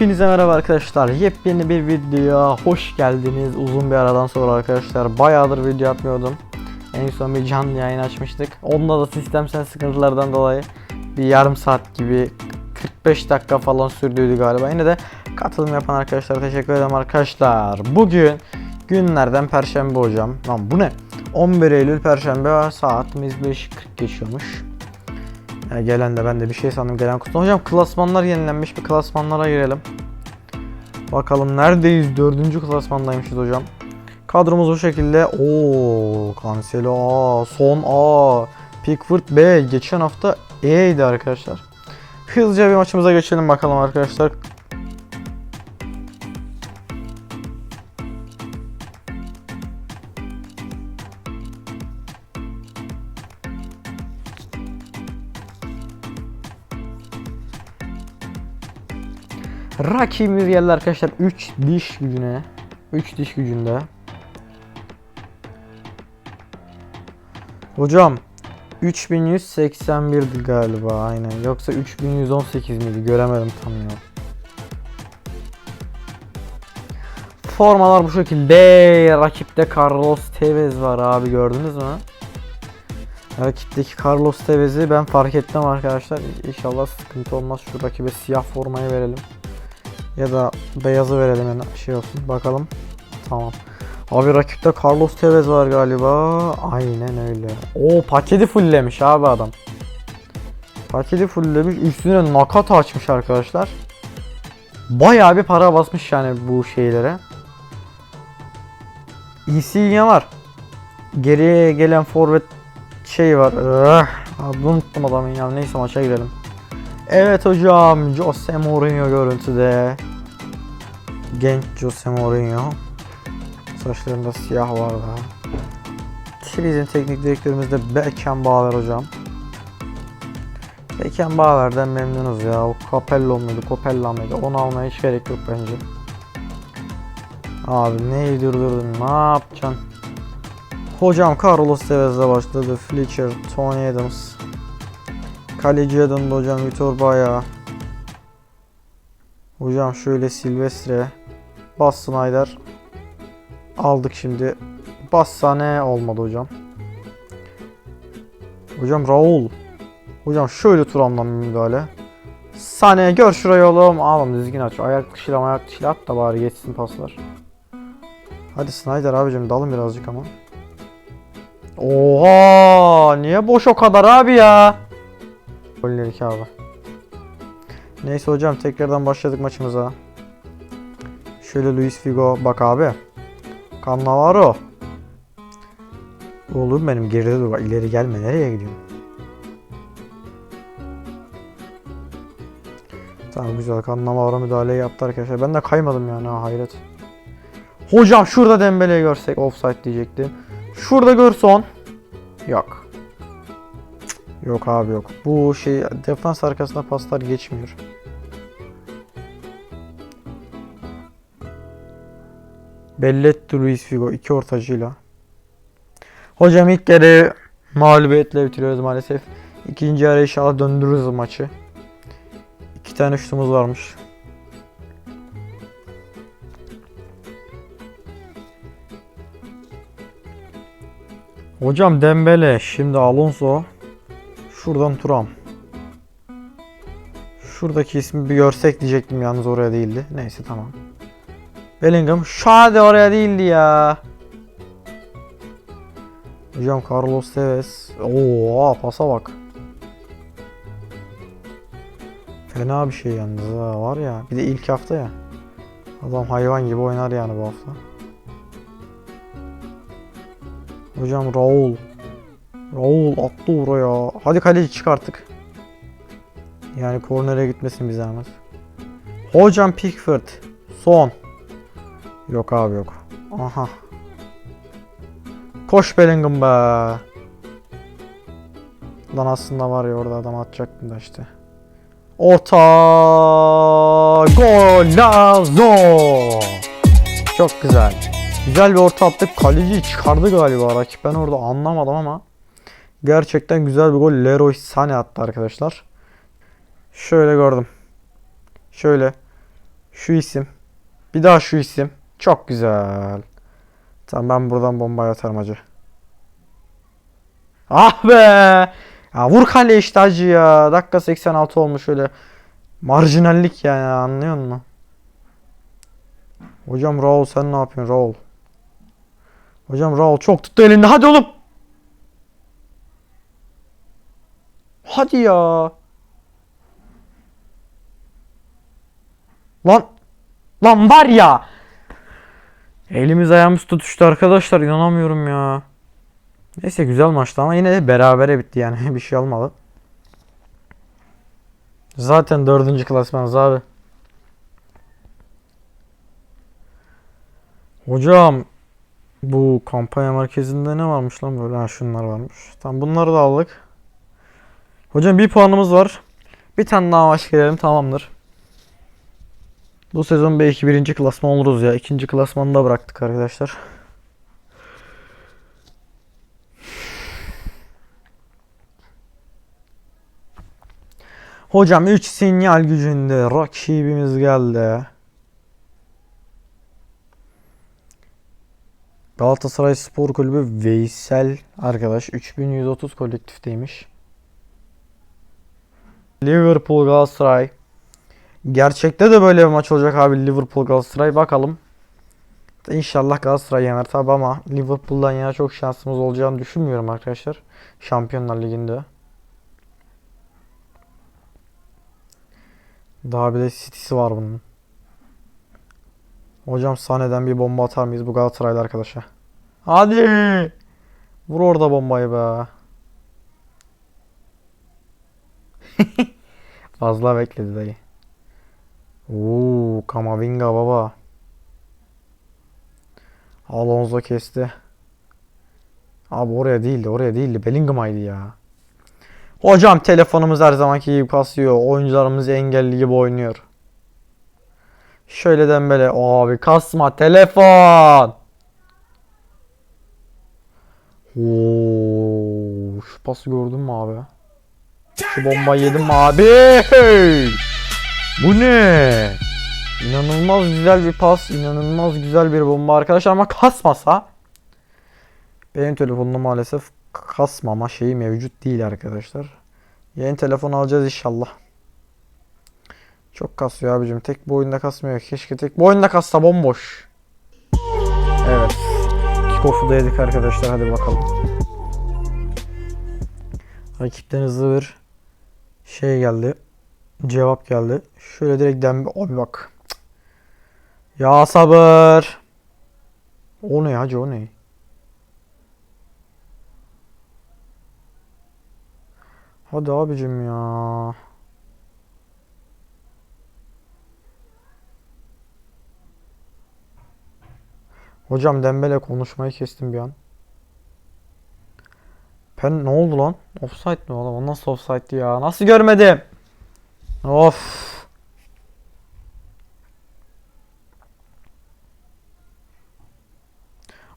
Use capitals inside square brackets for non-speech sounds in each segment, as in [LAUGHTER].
Hepinize merhaba arkadaşlar. Yepyeni bir videoya hoş geldiniz. Uzun bir aradan sonra arkadaşlar. Bayağıdır video atmıyordum. En son bir canlı yayın açmıştık. Onda da sistemsel sıkıntılardan dolayı bir yarım saat gibi 45 dakika falan sürdüydü galiba. Yine de katılım yapan arkadaşlara teşekkür ederim arkadaşlar. Bugün günlerden perşembe hocam. Lan bu ne? 11 Eylül perşembe saatimiz 5.40 geçiyormuş. Ya gelen de ben de bir şey sandım gelen kutu. Hocam klasmanlar yenilenmiş bir klasmanlara girelim. Bakalım neredeyiz? Dördüncü klasmandaymışız hocam. Kadromuz bu şekilde. Oo, Cancelo A, Son A, Pickford B. Geçen hafta E'ydi arkadaşlar. Hızlıca bir maçımıza geçelim bakalım arkadaşlar. Rakibimiz geldi arkadaşlar 3 diş gücüne. 3 diş gücünde. Hocam 3181'di galiba aynen. Yoksa 3118 miydi? Göremedim tam ya. Formalar bu şekilde. Rakipte Carlos Tevez var abi gördünüz mü? Rakipteki Carlos Tevez'i ben fark ettim arkadaşlar. İnşallah sıkıntı olmaz. Şu rakibe siyah formayı verelim. Ya da beyazı verelim yani şey olsun. Bakalım. Tamam. Abi rakipte Carlos Tevez var galiba. Aynen öyle. O paketi fulllemiş abi adam. Paketi fulllemiş. Üstüne nakata açmış arkadaşlar. Bayağı bir para basmış yani bu şeylere. Insigne var. Geriye gelen forvet şey var. Adını unuttum adamın ya. Neyse maça girelim. Evet hocam Jose Mourinho görüntüde. Genç Jose Mourinho. Saçlarında siyah var. Ki bizim teknik direktörümüz de Beckenbauer hocam. Beckenbauer'den memnunuz ya. O Capello muydu, Capella mıydı? Onu almaya hiç gerek yok bence. Abi neyi durdurdun? Ne yapacaksın? Hocam Carlos Tevez'le başladı. Fletcher, Tony Adams. Kaleciye döndü hocam Vitor Baya. Hocam şöyle Silvestre. Bas Snyder. Aldık şimdi. Bassane olmadı hocam. Hocam Raul. Hocam şöyle Turam'dan bir müdahale. Sane gör şurayı oğlum. Ağlam düzgün aç. Ayak dışıyla ayak dışıyla at da bari geçsin paslar. Hadi Snyder abicim dalın birazcık ama. Oha! Niye boş o kadar abi ya? Golleri ki abi. Neyse hocam tekrardan başladık maçımıza. Şöyle Luis Figo bak abi. Cannavaro. Oğlum benim geride dur. ileri gelme. Nereye gidiyorsun? Tamam güzel. Cannavaro müdahale yaptı arkadaşlar. Ben de kaymadım yani ha hayret. Hocam şurada Dembele'yi görsek offside diyecektim. Şurada görson. Yok. Abi yok. Bu şey defans arkasında paslar geçmiyor. Belletti Luis Figo iki ortacıyla. Hocam ilk yarı mağlubiyetle bitiriyoruz maalesef. İkinci yarı inşallah döndürürüz maçı. İki tane şutumuz varmış. Hocam Dembele, şimdi Alonso, şuradan Turam. Şuradaki ismi bir görsek diyecektim yalnız oraya değildi. Neyse tamam. Bellingham, şade oraya değildi ya. Hocam Carlos Tevez. Oo pasa bak. Fena bir şey yalnız ha var ya. Bir de ilk hafta ya. Adam hayvan gibi oynar yani bu hafta. Hocam Raul. Raul attı oraya. Hadi kaleci çık artık. Yani kornere gitmesin bir zahmet. Hocam Pickford. Son. Yok abi yok. Aha. Koş Bellingham be. Lan aslında var ya orada adam atacaktım da işte. Orta golazo. Çok güzel. Güzel bir orta attık. Kaleci çıkardı galiba rakip. Ben orada anlamadım ama gerçekten güzel bir gol Leroy Sané attı arkadaşlar. Şöyle gördüm. Şöyle. Şu isim. Bir daha şu isim. Çok güzel. Tamam ben buradan bombayı atarım hacı. Ah be! Ya vur kale işte hacı ya. Dakika 86 olmuş öyle. Marjinallik yani anlıyor musun? Hocam Raul sen ne yapıyorsun Raul? Hocam Raul çok tuttu elinde. Hadi oğlum. Hadi ya. Lan. Lan var ya. Elimiz ayağımız tutuştu arkadaşlar. inanamıyorum ya. Neyse güzel maçtı ama yine de berabere bitti yani. [LAUGHS] Bir şey olmadı. Zaten dördüncü klasmanız abi. Hocam bu kampanya merkezinde ne varmış lan böyle? Ha şunlar varmış. Tamam bunları da aldık. Hocam bir puanımız var. Bir tane daha maç gelelim tamamdır. Bu sezon belki birinci klasman oluruz ya. İkinci klasmanı da bıraktık arkadaşlar. Hocam 3 sinyal gücünde rakibimiz geldi. Galatasaray Spor Kulübü Veysel arkadaş 3130 kolektifteymiş. Liverpool Galatasaray. Gerçekte de böyle bir maç olacak abi Liverpool Galatasaray bakalım. İnşallah Galatasaray yener tabi ama Liverpool'dan yana çok şansımız olacağını düşünmüyorum arkadaşlar. Şampiyonlar Ligi'nde. Daha bir de City'si var bunun. Hocam sahneden bir bomba atar mıyız bu Galatasaraylı arkadaşa? Hadi! Vur orada bombayı be. [LAUGHS] Fazla bekledi dayı. Oo, Kamavinga baba. Alonso kesti. Abi oraya değildi, oraya değildi. Bellingham'aydı ya. Hocam telefonumuz her zamanki gibi kasıyor. Oyuncularımız engelli gibi oynuyor. Şöyle dembele. Abi kasma telefon. Oo, şu pası gördün mü abi? Şu bombayı yedim abi? Bu ne? İnanılmaz güzel bir pas, inanılmaz güzel bir bomba arkadaşlar ama kasmasa benim telefonumda maalesef kasmama şeyi mevcut değil arkadaşlar. Yeni telefon alacağız inşallah. Çok kasıyor abicim. Tek bu oyunda kasmıyor. Keşke tek bu oyunda kassa bomboş. Evet. Kickoff'u da yedik arkadaşlar. Hadi bakalım. Rakipten hızlı bir şey geldi. Cevap geldi. Şöyle direkt dembe. Abi bak. Ya sabır. O ne hacı o ne? Hadi abicim ya. Hocam Dembele konuşmayı kestim bir an. Pen ne oldu lan? Offside mi oğlum? O nasıl offside'di ya? Nasıl görmedim? Of.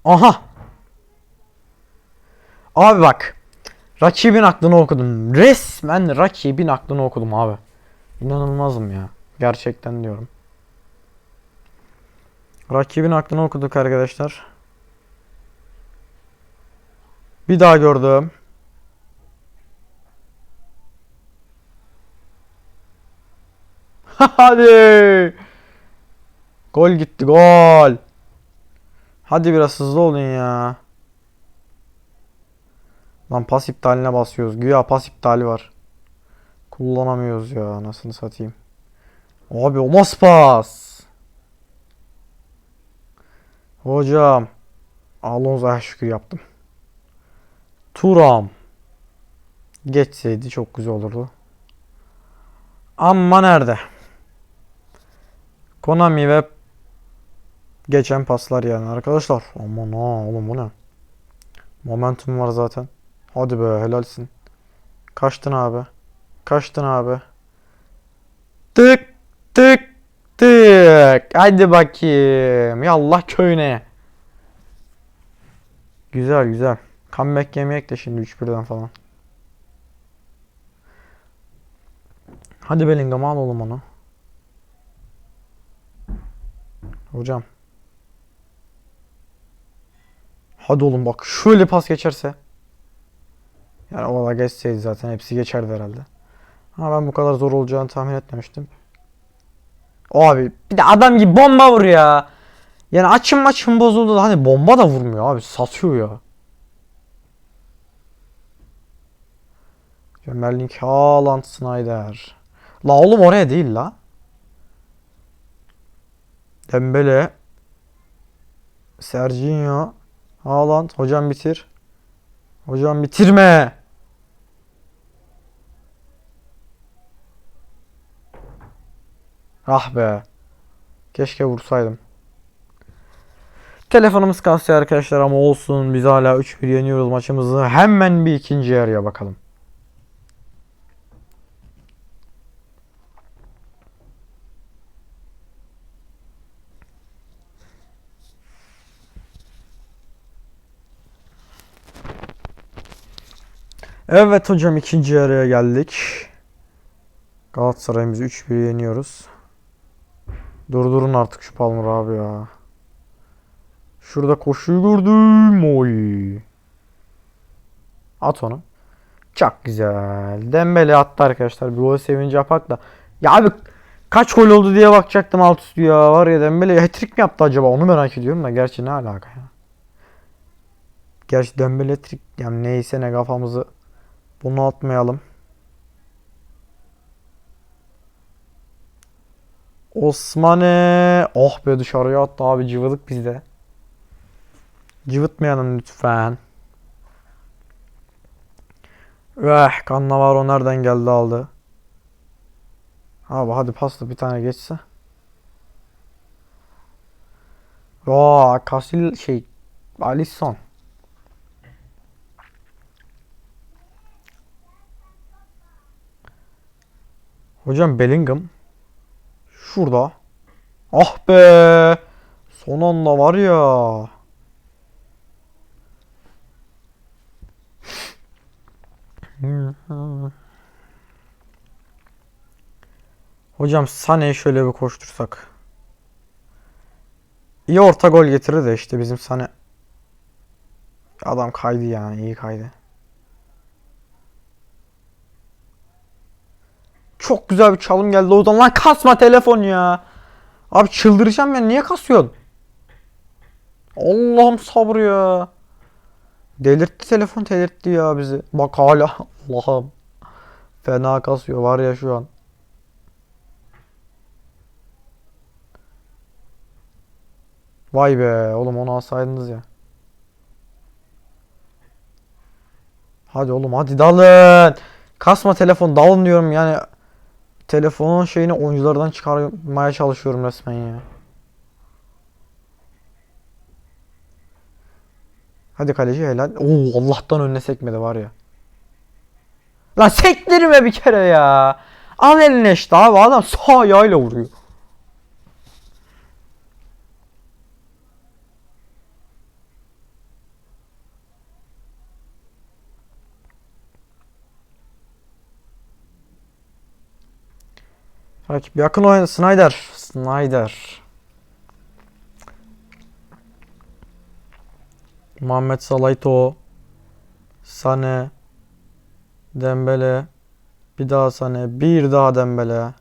Aha. Abi bak. Rakibin aklını okudum. Resmen rakibin aklını okudum abi. İnanılmazım ya. Gerçekten diyorum. Rakibin aklını okuduk arkadaşlar. Bir daha gördüm. [LAUGHS] Hadi. Gol gitti gol. Hadi biraz hızlı olun ya. Lan pas iptaline basıyoruz. Güya pas iptali var. Kullanamıyoruz ya. Anasını satayım. Abi o nasıl pas? Hocam. Alonso'ya şükür yaptım. Turam. Geçseydi çok güzel olurdu. Ama nerede? Konami ve geçen paslar yani arkadaşlar. Aman ha oğlum bu ne? Momentum var zaten. Hadi be helalsin. Kaçtın abi. Kaçtın abi. Tık tık tık. Hadi bakayım. Yallah köyüne. Güzel güzel. Comeback yemeyek de şimdi 3-1'den falan. Hadi Bellingham al oğlum onu. Hocam. Hadi oğlum bak şöyle pas geçerse. Yani o da geçseydi zaten hepsi geçerdi herhalde. Ama ben bu kadar zor olacağını tahmin etmemiştim. Abi bir de adam gibi bomba vuruyor ya. Yani açım maçım bozuldu hani bomba da vurmuyor abi satıyor ya. Gömerling Haaland Snyder. La oğlum oraya değil la. Dembele. Serginho. Haaland. Hocam bitir. Hocam bitirme. Ah be. Keşke vursaydım. Telefonumuz kasıyor arkadaşlar ama olsun. Biz hala 3-1 yeniyoruz maçımızı. Hemen bir ikinci yarıya bakalım. Evet hocam ikinci yarıya geldik. Galatasaray'ımızı 3-1 yeniyoruz. Durdurun artık şu Palmer abi ya. Şurada koşuyu gördüm. Oy. At onu. Çok güzel. Dembele attı arkadaşlar. Bir gol sevinci yapak da. Ya abi kaç gol oldu diye bakacaktım alt üstü ya. Var ya Dembele hat-trick mi yaptı acaba? Onu merak ediyorum da. Gerçi ne alaka ya. Gerçi Dembele hat-trick yani neyse ne kafamızı bunu atmayalım. Osmane. Oh be dışarıya attı abi cıvıdık bizde. Cıvıtmayalım lütfen. Eh Cannavaro nereden geldi aldı. Abi hadi pasla bir tane geçse. Aa Kasil şey Alisson. Hocam Bellingham şurada. Ah be. Son anda var ya. Hocam Sane'yi şöyle bir koştursak. İyi orta gol getirir de işte bizim Sane. Adam kaydı yani iyi kaydı. Çok güzel bir çalım geldi oradan. Lan kasma telefon ya. Abi çıldıracağım ya. Niye kasıyorsun? Allah'ım sabır ya. Delirtti telefon delirtti ya bizi. Bak hala [LAUGHS] Allah'ım. Fena kasıyor var ya şu an. Vay be oğlum onu alsaydınız ya. Hadi oğlum hadi dalın. Kasma telefon dalın diyorum yani. Telefonun şeyini oyunculardan çıkarmaya çalışıyorum resmen ya. Hadi kaleci helal. Oo Allah'tan önüne sekmedi var ya. Lan sektirme bir kere ya. Al eline işte abi adam sağ ayağıyla vuruyor. Rakip yakın oyun Snyder. Snyder. Muhammed Salah Eto'o. Sane. Dembele. Bir daha Sane. Bir daha Dembele.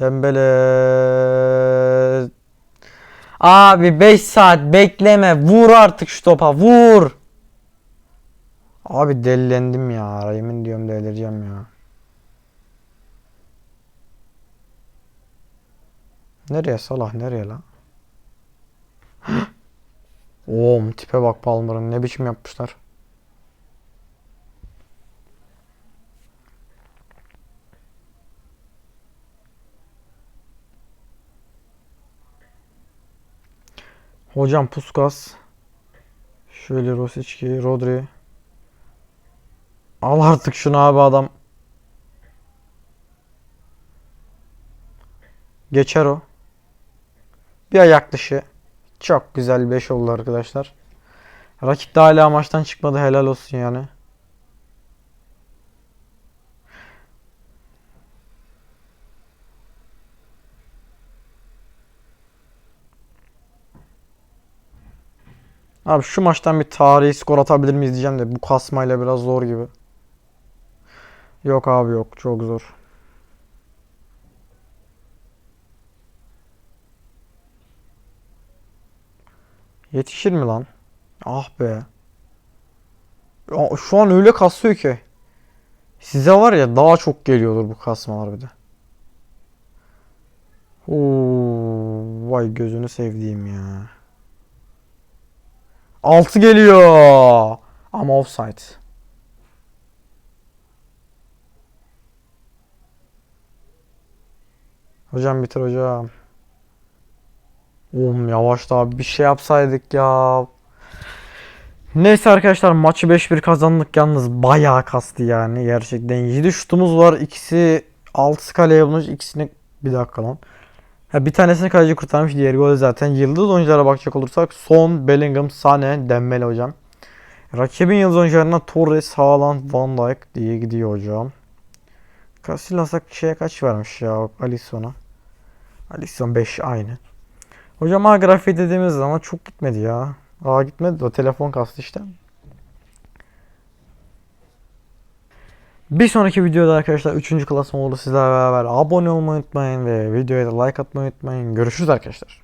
Dembele. Abi 5 saat bekleme. Vur artık şu topa. Vur. Abi delilendim ya. Yemin diyorum delireceğim ya. Nereye Salah nereye lan? [GASPS] Oğlum tipe bak Palmer'ın ne biçim yapmışlar. Hocam Puskas. Şöyle Rosicki, Rodri. Al artık şunu abi adam. Geçer o. Bir ayak dışı. Çok güzel 5 oldu arkadaşlar. Rakip de hala maçtan çıkmadı. Helal olsun yani. Abi şu maçtan bir tarihi skor atabilir miyiz diyeceğim de bu kasmayla biraz zor gibi. Yok abi yok çok zor. Yetişir mi lan? Ah be. Şu an öyle kasıyor ki. Size var ya daha çok geliyordur bu kasmalar bir de. Oo, vay gözünü sevdiğim ya. 6 geliyor. Ama offside. Hocam bitir hocam. Oğlum yavaş daha bir şey yapsaydık ya. Neyse arkadaşlar maçı 5-1 kazandık. Yalnız bayağı kastı yani gerçekten. 7 şutumuz var. İkisi 6 kaleye bulmuş. İkisini bir dakika lan. Ha, bir tanesini kaleci kurtarmış diğeri gol zaten. Yıldız oyunculara bakacak olursak Son, Bellingham, Sane, Dembele hocam. Rakibin yıldız oyuncularına Torres, Haaland, Van Dijk diye gidiyor hocam. Casillas'a şeye kaç vermiş ya Alisson'a Alisson 5 aynı Hocam A grafiği dediğimiz zaman çok gitmedi ya Aa gitmedi de telefon kastı işte. Bir sonraki videoda arkadaşlar 3. klasman olur sizlerle beraber abone olmayı unutmayın ve videoya da like atmayı unutmayın. Görüşürüz arkadaşlar.